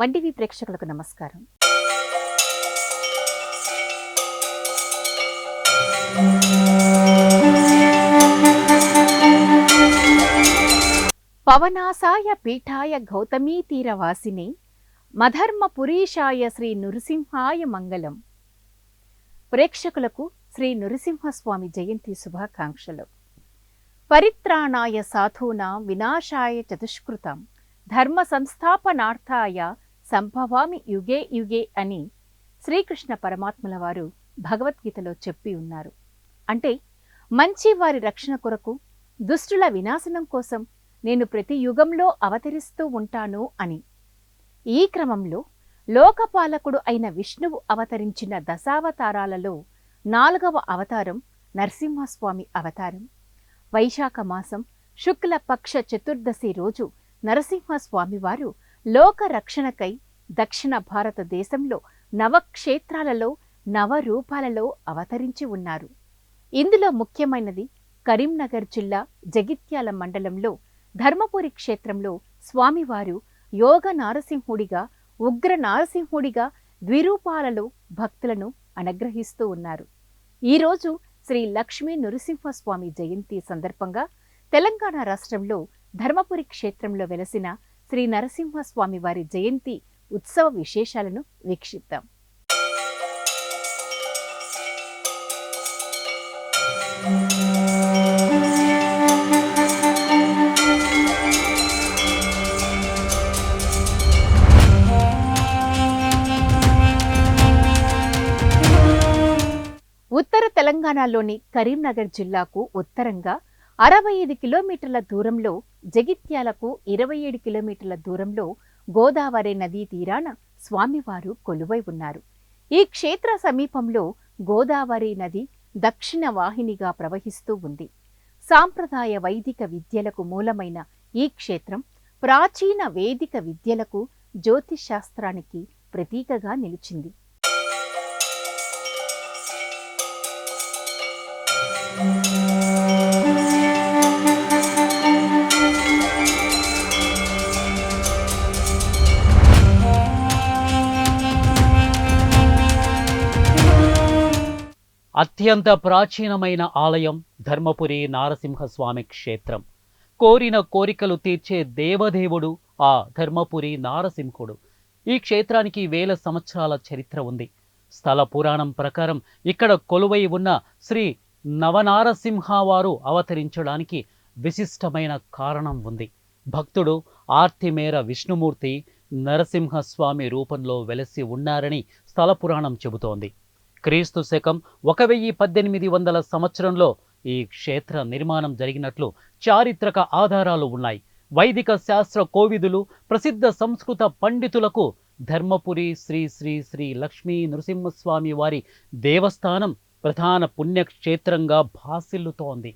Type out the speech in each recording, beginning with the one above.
వంటివి ప్రేక్షకులకు నమస్కారం. పవనాసాయ పీఠాయ గౌతమీ తీరవాసిని మధర్మ పురీషాయ శ్రీ నృసింహాయ మంగళం. ప్రేక్షకులకు శ్రీ నృసింహస్వామి జయంతి శుభాకాంక్షలు. పరిత్రాణాయ సాధూనా వినాశాయ చతుష్కృతం. ధర్మ సంస్థాపనార్థాయ సంభవామి యుగే యుగే అని శ్రీకృష్ణ పరమాత్మల వారు భగవద్గీతలో చెప్పి ఉన్నారు. అంటే మంచి వారి రక్షణ కొరకు దుష్టుల వినాశనం కోసం నేను ప్రతి యుగంలో అవతరిస్తూ ఉంటాను అని. ఈ క్రమంలో లోకపాలకుడు అయిన విష్ణువు అవతరించిన దశావతారాలలో నాలుగవ అవతారం నరసింహస్వామి అవతారం. వైశాఖ మాసం శుక్ల పక్ష చతుర్దశి రోజు నరసింహస్వామివారు లోక రక్షణకై దక్షిణ భారతదేశంలో నవక్షేత్రాలలో నవరూపాలలో అవతరించి ఉన్నారు. ఇందులో ముఖ్యమైనది కరీంనగర్ జిల్లా జగిత్యాల మండలంలో ధర్మపురి క్షేత్రంలో స్వామివారు యోగ నారసింహుడిగా ఉగ్ర నారసింహుడిగా ద్విరూపాలలో భక్తులను అనుగ్రహిస్తూ ఉన్నారు. ఈరోజు శ్రీ లక్ష్మీ నృసింహస్వామి జయంతి సందర్భంగా తెలంగాణ రాష్ట్రంలో ధర్మపురి క్షేత్రంలో వెలసిన శ్రీ నరసింహస్వామి వారి జయంతి ఉత్సవ విశేషాలను వీక్షిద్దాం. ఉత్తర తెలంగాణలోని కరీంనగర్ జిల్లాకు ఉత్తరంగా అరవై ఐదు కిలోమీటర్ల దూరంలో జగిత్యాలకు ఇరవై ఏడు కిలోమీటర్ల దూరంలో గోదావరి నదీ తీరాన స్వామివారు కొలువై ఉన్నారు. ఈ క్షేత్ర సమీపంలో గోదావరి నది దక్షిణ వాహినిగా ప్రవహిస్తూ ఉంది. సాంప్రదాయ వైదిక విద్యలకు మూలమైన ఈ క్షేత్రం ప్రాచీన వేదిక విద్యలకు జ్యోతిశాస్త్రానికి ప్రతీకగా నిలిచింది. అత్యంత ప్రాచీనమైన ఆలయం ధర్మపురి నారసింహస్వామి క్షేత్రం. కోరిన కోరికలు తీర్చే దేవదేవుడు ఆ ధర్మపురి నారసింహుడు. ఈ క్షేత్రానికి వేల సంవత్సరాల చరిత్ర ఉంది. స్థల పురాణం ప్రకారం ఇక్కడ కొలువై ఉన్న శ్రీ నవనారసింహవారు అవతరించడానికి విశిష్టమైన కారణం ఉంది. భక్తుడు ఆర్తిమేర విష్ణుమూర్తి నరసింహస్వామి రూపంలో వెలసి ఉన్నారని స్థల పురాణం చెబుతోంది. క్రీస్తు శకం ఒక వెయ్యి పద్దెనిమిది వందల సంవత్సరంలో ఈ క్షేత్ర నిర్మాణం జరిగినట్లు చారిత్రక ఆధారాలు ఉన్నాయి. వైదిక శాస్త్ర కోవిదులు ప్రసిద్ధ సంస్కృత పండితులకు ధర్మపురి శ్రీ శ్రీ శ్రీ లక్ష్మీ నృసింహస్వామి వారి దేవస్థానం ప్రధాన పుణ్యక్షేత్రంగా భాసిల్లుతోంది.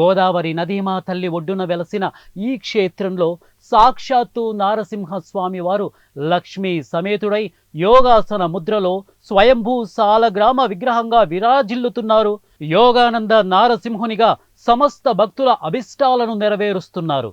గోదావరి నదీమా తల్లి ఒడ్డున వెలసిన ఈ క్షేత్రంలో సాక్షాత్తు నారసింహస్వామి వారు లక్ష్మీ సమేతుడై యోగాసన ముద్రలో స్వయంభూ సాలగ్రామ విగ్రహంగా విరాజిల్లుతున్నారు. యోగానంద నారసింహునిగా సమస్త భక్తుల అభిష్టాలను నెరవేరుస్తున్నారు.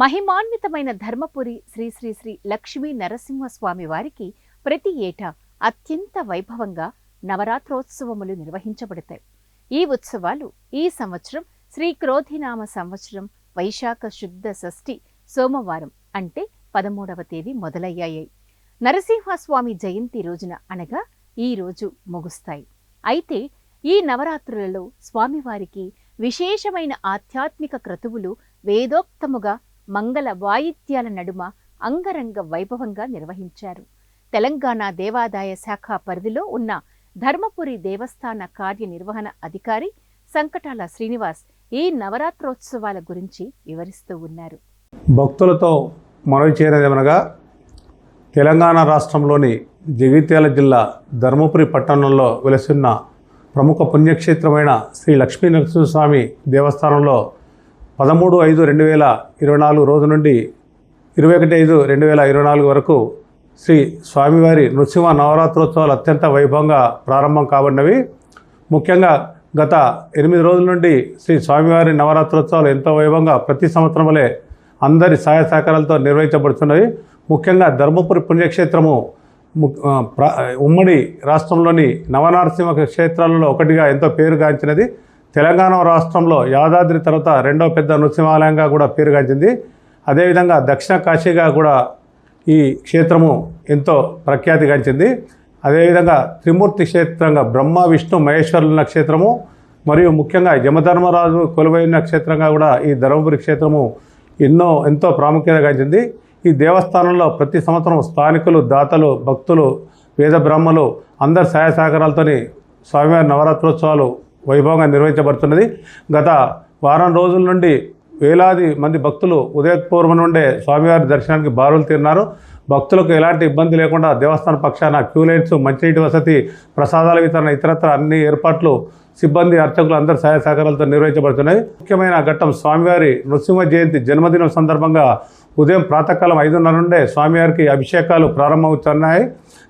మహిమాన్వితమైన ధర్మపురి శ్రీ శ్రీ శ్రీ లక్ష్మీ నరసింహస్వామి వారికి ప్రతి ఏటా అత్యంత వైభవంగా నవరాత్రోత్సవములు నిర్వహించబడతాయి. ఈ ఉత్సవాలు ఈ సంవత్సరం శ్రీ క్రోధినామ సంవత్సరం వైశాఖ శుద్ధ షష్ఠి సోమవారం అంటే పదమూడవ తేదీ మొదలయ్యాయి. నరసింహస్వామి జయంతి రోజున అనగా ఈ రోజు ముగుస్తాయి. అయితే ఈ నవరాత్రులలో స్వామివారికి విశేషమైన ఆధ్యాత్మిక క్రతువులు వేదోక్తముగా మంగళ వాయిద్యాల నడుమ అంగరంగ వైభవంగా నిర్వహించారు. తెలంగాణ దేవాదాయ శాఖ పరిధిలో ఉన్న ధర్మపురి దేవస్థాన కార్యనిర్వహణ అధికారి సంకటాల శ్రీనివాస్ ఈ నవరాత్రోత్సవాల గురించి వివరిస్తూ ఉన్నారు. భక్తులతో మనవి చేరేదేమనగా తెలంగాణ రాష్ట్రంలోని జగిత్యాల జిల్లా ధర్మపురి పట్టణంలో వెలసిన్న ప్రముఖ పుణ్యక్షేత్రమైన శ్రీ లక్ష్మీ నరసింహస్వామి దేవస్థానంలో పదమూడు ఐదు రెండు వేల ఇరవై నాలుగు రోజు నుండి ఇరవై ఒకటి ఐదు రెండు వేల ఇరవై నాలుగు వరకు శ్రీ స్వామివారి నృసింహ నవరాత్రోత్సవాలు అత్యంత వైభవంగా ప్రారంభం కాబడినవి. ముఖ్యంగా గత ఎనిమిది రోజుల నుండి శ్రీ స్వామివారి నవరాత్రోత్సవాలు ఎంతో వైభవంగా ప్రతి సంవత్సరం వలె అందరి సహాయ సహకారాలతో నిర్వహించబడుతున్నవి. ముఖ్యంగా ధర్మపురి పుణ్యక్షేత్రము ఉమ్మడి రాష్ట్రంలోని నవనరసింహ క్షేత్రాలలో ఒకటిగా ఎంతో పేరుగాంచినది తెలంగాణ రాష్ట్రంలో యాదాద్రి తర్వాత రెండో పెద్ద నృసింహాలయంగా కూడా పేరుగాంచింది అదేవిధంగా దక్షిణ కాశీగా కూడా ఈ క్షేత్రము ఎంతో ప్రఖ్యాతిగాంచింది అదేవిధంగా త్రిమూర్తి క్షేత్రంగా బ్రహ్మ విష్ణు మహేశ్వరుల క్షేత్రము మరియు ముఖ్యంగా యమధర్మరాజు కొలువైన క్షేత్రంగా కూడా ఈ ధర్మపురి క్షేత్రము ఎన్నో ఎంతో ప్రాముఖ్యత గాంచింది. ఈ దేవస్థానంలో ప్రతి సంవత్సరం స్థానికులు దాతలు భక్తులు వేద బ్రహ్మలు అందరి సహాయ సహకారాలతోని స్వామివారి నవరాత్రోత్సవాలు వైభవంగా నిర్వహించబడుతున్నది. గత వారం రోజుల నుండి వేలాది మంది భక్తులు ఉదయపూర్వం నుండే స్వామివారి దర్శనానికి బారులు తీరినారు. భక్తులకు ఎలాంటి ఇబ్బంది లేకుండా దేవస్థాన పక్షాన క్యూ లైన్స్ మంచినీటి వసతి ప్రసాదాల వితరణ ఇతరత్ర అన్ని ఏర్పాట్లు సిబ్బంది అర్చకులు అందరి సహాయ సహకారాలతో నిర్వహించబడుతున్నాయి ముఖ్యమైన ఘట్టం స్వామివారి నృసింహ జయంతి జన్మదినం సందర్భంగా ఉదయం ప్రాతకాలం ఐదున్నర నుండే స్వామివారికి అభిషేకాలు ప్రారంభమవుతున్నాయి.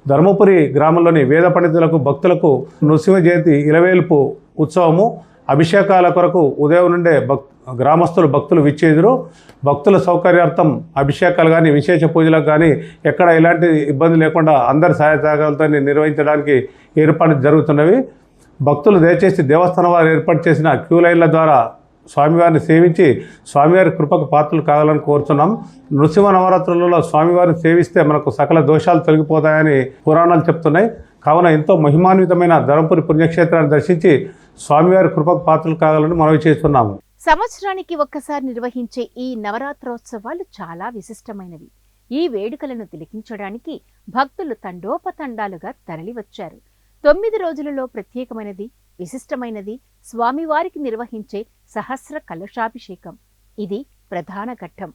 ధర్మపురి గ్రామంలోని వేద పండితులకు భక్తులకు నృసింహ జయంతి ఇలవేల్పు ఉత్సవము. అభిషేకాల కొరకు ఉదయం నుండే భక్ గ్రామస్తులు భక్తులు విచ్చేదురు. భక్తుల సౌకర్యార్థం అభిషేకాలు కానీ విశేష పూజలకు కానీ ఎక్కడ ఎలాంటి ఇబ్బంది లేకుండా అందరి సహాయ సహకారాలతో నిర్వహించడానికి ఏర్పాట్లు జరుగుతున్నవి. భక్తులు దయచేసి దేవస్థానం వారు ఏర్పాటు చేసిన క్యూ లైన్ల ద్వారా స్వామివారిని సేవించి స్వామివారి కృపకు పాత్రలు కావాలని కోరుతున్నాం. నృసింహ నవరాత్రులలో స్వామివారిని సేవిస్తే మనకు సకల దోషాలు తొలగిపోతాయని పురాణాలు చెప్తున్నాయి. కావున ఎంతో మహిమాన్వితమైన ధర్మపురి పుణ్యక్షేత్రాన్ని దర్శించి స్వామివారి కృపకు పాత్రలు కావాలని మనవి చేస్తున్నాము. సంవత్సరానికి ఒక్కసారి నిర్వహించే ఈ నవరాత్రోత్సవాలు చాలా విశిష్టమైనవి. ఈ వేడుకలను తిలకించడానికి భక్తులు తండోపతండాలుగా తరలివచ్చారు. తొమ్మిది రోజులలో ప్రత్యేకమైనది విశిష్టమైనది స్వామివారికి నిర్వహించే సహస్ర కలశాభిషేకం. ఇది ప్రధాన ఘట్టం.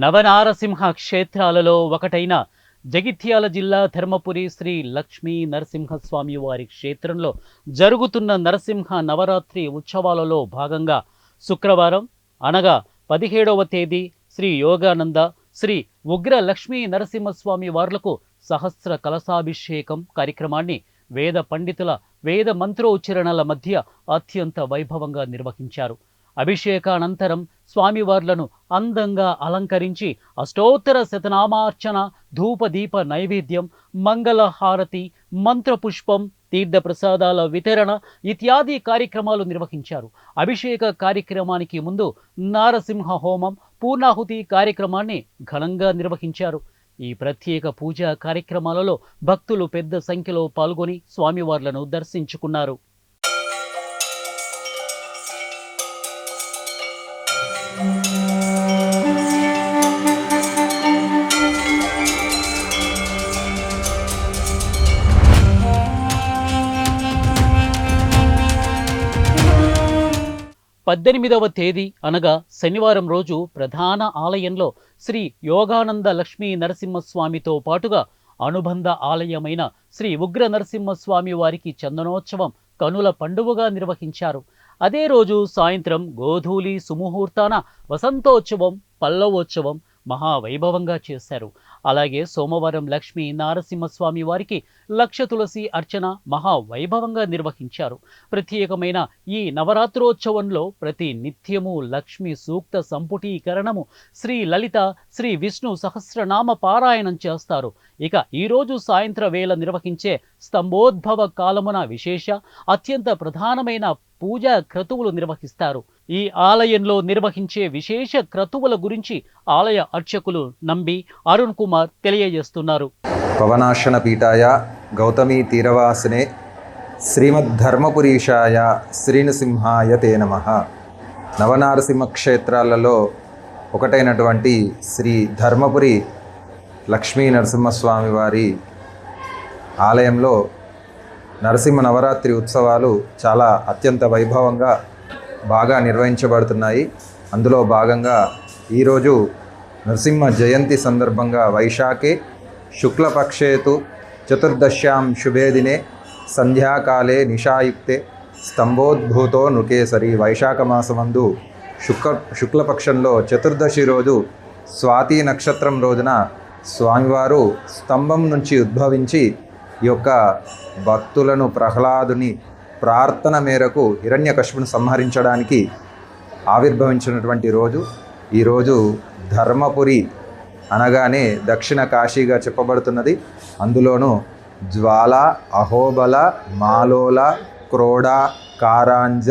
నవనారసింహ క్షేత్రాలలో ఒకటైన జగిత్యాల జిల్లా ధర్మపురి శ్రీ లక్ష్మీ నరసింహస్వామి వారి క్షేత్రంలో జరుగుతున్న నరసింహ నవరాత్రి ఉత్సవాలలో భాగంగా శుక్రవారం అనగా పదిహేడవ తేదీ శ్రీ యోగానంద శ్రీ ఉగ్ర లక్ష్మీ నరసింహస్వామి వార్లకు సహస్ర కలశాభిషేకం కార్యక్రమాన్ని వేద పండితుల వేద మంత్రోచ్చరణల మధ్య అత్యంత వైభవంగా నిర్వహించారు. అభిషేకానంతరం స్వామివార్లను అందంగా అలంకరించి అష్టోత్తర శతనామార్చన ధూపదీప నైవేద్యం మంగళహారతి మంత్రపుష్పం తీర్థప్రసాదాల వితరణ ఇత్యాది కార్యక్రమాలు నిర్వహించారు. అభిషేక కార్యక్రమానికి ముందు నారసింహ హోమం పూర్ణాహుతి కార్యక్రమాన్ని ఘనంగా నిర్వహించారు. ఈ ప్రత్యేక పూజా కార్యక్రమాలలో భక్తులు పెద్ద సంఖ్యలో పాల్గొని స్వామివార్లను దర్శించుకున్నారు. పద్దెనిమిదవ తేదీ అనగా శనివారం రోజు ప్రధాన ఆలయంలో శ్రీ యోగానంద లక్ష్మీ నరసింహస్వామితో పాటుగా అనుబంధ ఆలయమైన శ్రీ ఉగ్ర నరసింహస్వామి వారికి చందనోత్సవం కనుల పండువగా నిర్వహించారు. అదే రోజు సాయంత్రం గోధూలి సుముహూర్తాన వసంతోత్సవం పల్లవోత్సవం మహావైభవంగా చేశారు. అలాగే సోమవారం లక్ష్మీ నారసింహస్వామి వారికి లక్ష తులసి అర్చన మహావైభవంగా నిర్వహించారు. ప్రత్యేకమైన ఈ నవరాత్రోత్సవంలో ప్రతి నిత్యము లక్ష్మి సూక్త సంపుటీకరణము శ్రీ లలిత శ్రీ విష్ణు సహస్రనామ పారాయణం చేస్తారు. ఇక ఈరోజు సాయంత్ర వేళ నిర్వహించే స్తంభోద్భవ కాలమున విశేష అత్యంత ప్రధానమైన పూజా క్రతువులు నిర్వహిస్తారు. ఈ ఆలయంలో నిర్వహించే విశేష క్రతువుల గురించి ఆలయ అర్చకులు నంబి అరుణ్ కుమార్ తెలియజేస్తున్నారు. పవనాశన పీఠాయ గౌతమి తీరవాసినే శ్రీమద్ధర్మపురీషాయ శ్రీనసింహాయ తే నమ. నవనారసింహ క్షేత్రాలలో ఒకటైనటువంటి శ్రీ ధర్మపురి లక్ష్మీ నరసింహస్వామి వారి ఆలయంలో నరసింహ నవరాత్రి ఉత్సవాలు చాలా అత్యంత వైభవంగా బాగా నిర్వహించబడుతున్నాయి. అందులో భాగంగా ఈరోజు నరసింహ జయంతి సందర్భంగా వైశాఖే శుక్లపక్షేతు చతుర్దశ్యాం శుభేదినే సంధ్యాకాలే నిషాయుక్తే స్తంభోద్భూతో నృకేసరి వైశాఖ మాసమందు శుక్ల శుక్లపక్షంలో చతుర్దశి రోజు స్వాతి నక్షత్రం రోజున స్వామివారు స్తంభం నుంచి ఉద్భవించి ఈ యొక్క భక్తులను ప్రహ్లాదుని ప్రార్థన మేరకు హిరణ్యకశిపుని సంహరించడానికి ఆవిర్భవించినటువంటి రోజు. ఈరోజు ధర్మపురి అనగానే దక్షిణ కాశీగా చెప్పబడుతున్నది. అందులోనూ జ్వాల అహోబల మాలోల క్రోడ కారాంజ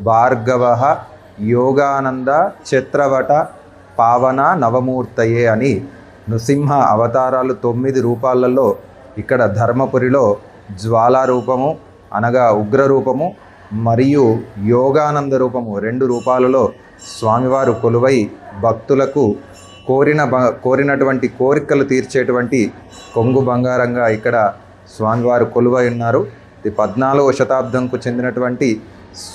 భార్గవ యోగానంద చిత్రవట పావన నవమూర్తయే అని నృసింహ అవతారాలు తొమ్మిది రూపాలలో ఇక్కడ ధర్మపురిలో జ్వాలా రూపము అనగా ఉగ్ర రూపము మరియు యోగానంద రూపము రెండు రూపాలలో స్వామివారు కొలువై భక్తులకు కోరిన బ కోరినటువంటి కోరికలు తీర్చేటువంటి కొంగు బంగారంగా ఇక్కడ స్వామివారు కొలువై ఉన్నారు. ఇది పద్నాలుగవ శతాబ్దంకు చెందినటువంటి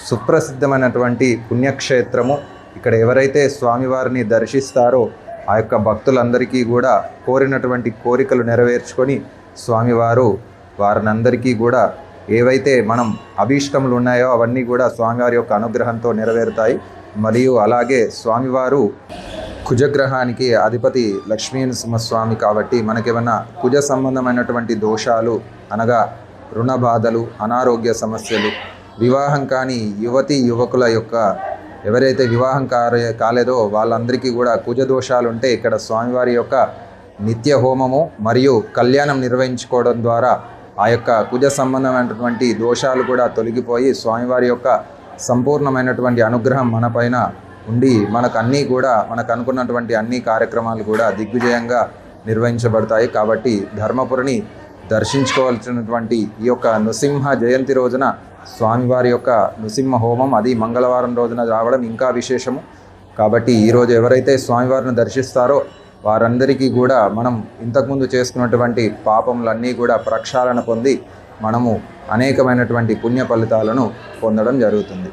సుప్రసిద్ధమైనటువంటి పుణ్యక్షేత్రము. ఇక్కడ ఎవరైతే స్వామివారిని దర్శిస్తారో ఆ యొక్క భక్తులందరికీ కూడా కోరినటువంటి కోరికలు నెరవేర్చుకొని స్వామివారు వారినందరికీ కూడా ఏవైతే మనం అభీష్టములు ఉన్నాయో అవన్నీ కూడా స్వామివారి యొక్క అనుగ్రహంతో నెరవేరుతాయి. మరియు అలాగే స్వామివారు కుజగ్రహానికి అధిపతి లక్ష్మీ నరసింహస్వామి కాబట్టి మనకేమన్నా కుజ సంబంధమైనటువంటి దోషాలు అనగా రుణ బాధలు అనారోగ్య సమస్యలు వివాహం కాని యువతి యువకుల యొక్క ఎవరైతే వివాహం కారే కాలేదో వాళ్ళందరికీ కూడా కుజ దోషాలు ఉంటే ఇక్కడ స్వామివారి యొక్క నిత్య హోమము మరియు కళ్యాణం నిర్వహించుకోవడం ద్వారా ఆ యొక్క కుజ సంబంధమైనటువంటి దోషాలు కూడా తొలగిపోయి స్వామివారి యొక్క సంపూర్ణమైనటువంటి అనుగ్రహం మనపైన ఉండి మనకు అన్నీ కూడా మనకు అనుకున్నటువంటి అన్ని కార్యక్రమాలు కూడా దిగ్విజయంగా నిర్వహించబడతాయి. కాబట్టి ధర్మపురిని దర్శించుకోవాల్సినటువంటి ఈ యొక్క నృసింహ జయంతి రోజున స్వామివారి యొక్క నృసింహ హోమం అది మంగళవారం రోజున రావడం ఇంకా విశేషము. కాబట్టి ఈరోజు ఎవరైతే స్వామివారిని దర్శిస్తారో వారందరికీ కూడా మనం ఇంతకుముందు చేసుకున్నటువంటి పాపములన్నీ కూడా ప్రక్షాళన పొంది మనము అనేకమైనటువంటి పుణ్య ఫలితాలను పొందడం జరుగుతుంది.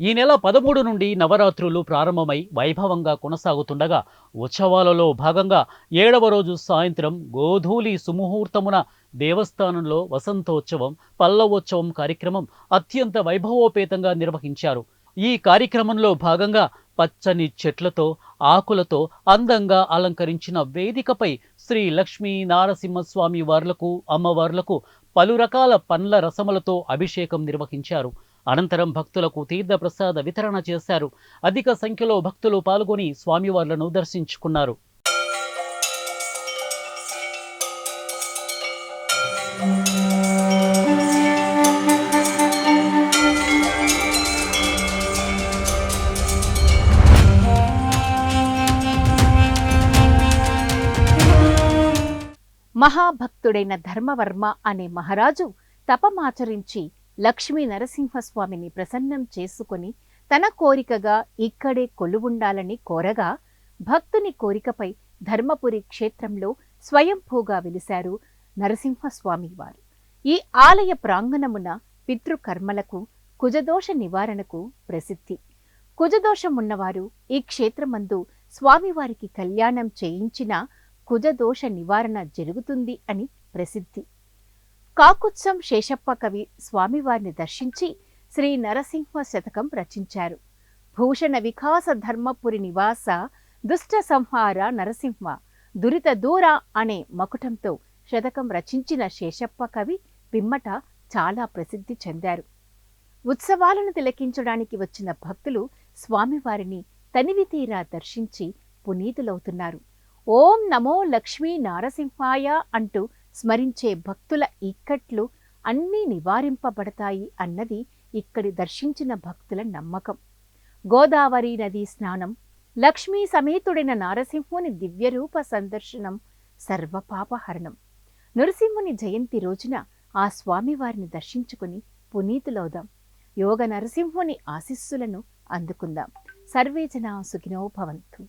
ఈ నెల పదమూడు నుండి నవరాత్రులు ప్రారంభమై వైభవంగా కొనసాగుతుండగా ఉత్సవాలలో భాగంగా ఏడవ రోజు సాయంత్రం గోధూలి సుముహూర్తమున దేవస్థానంలో వసంతోత్సవం పల్లవోత్సవం కార్యక్రమం అత్యంత వైభవోపేతంగా నిర్వహించారు. ఈ కార్యక్రమంలో భాగంగా పచ్చని చెట్లతో ఆకులతో అందంగా అలంకరించిన వేదికపై శ్రీ లక్ష్మీ నారసింహస్వామి వార్లకు అమ్మవార్లకు పలు రకాల పండ్ల రసములతో అభిషేకం నిర్వహించారు. అనంతరం భక్తులకు తీర్థప్రసాద వితరణ చేశారు. అధిక సంఖ్యలో భక్తులు పాల్గొని స్వామివార్లను దర్శించుకున్నారు. మహాభక్తుడైన ధర్మవర్మ అనే మహారాజు తపమాచరించి లక్ష్మీ నరసింహస్వామిని ప్రసన్నం చేసుకుని తన కోరికగా ఇక్కడే కొలువుండాలని కోరగా భక్తుని కోరికపై ధర్మపురి క్షేత్రంలో స్వయంభూగా వెలిశారు నరసింహస్వామి వారు. ఈ ఆలయ ప్రాంగణమున పితృకర్మలకు కుజదోష నివారణకు ప్రసిద్ధి. కుజదోషమున్నవారు ఈ క్షేత్రమందు స్వామివారికి కళ్యాణం చేయించిన కుజదోష నివారణ జరుగుతుంది అని ప్రసిద్ధి. కాకుత్సం శేషప్ప కవి స్వామివారిని దర్శించి శ్రీ నరసింహ శతకం రచించారు. భూషణ వికాస ధర్మపురి నివాస దుష్ట సంహార నరసింహ దురిత దూర అనే మకుటంతో శతకం రచించిన శేషప్ప కవి పిమ్మట చాలా ప్రసిద్ధి చెందారు. ఉత్సవాలను తిలకించడానికి వచ్చిన భక్తులు స్వామివారిని తనివి తీరా దర్శించి పునీతులవుతున్నారు. ఓం నమో లక్ష్మీ నారసింహాయ అంటూ స్మరించే భక్తుల ఇక్కట్లు అన్నీ నివారింపబడతాయి అన్నది ఇక్కడి దర్శించిన భక్తుల నమ్మకం. గోదావరి నదీ స్నానం లక్ష్మీ సమేతుడైన నారసింహుని దివ్యరూప సందర్శనం సర్వపాపహరణం. నరసింహుని జయంతి రోజున ఆ స్వామివారిని దర్శించుకుని పునీతులవుదాం. యోగ నరసింహుని ఆశీస్సులను అందుకుందాం. సర్వే జనా సుఖినో భవంతు.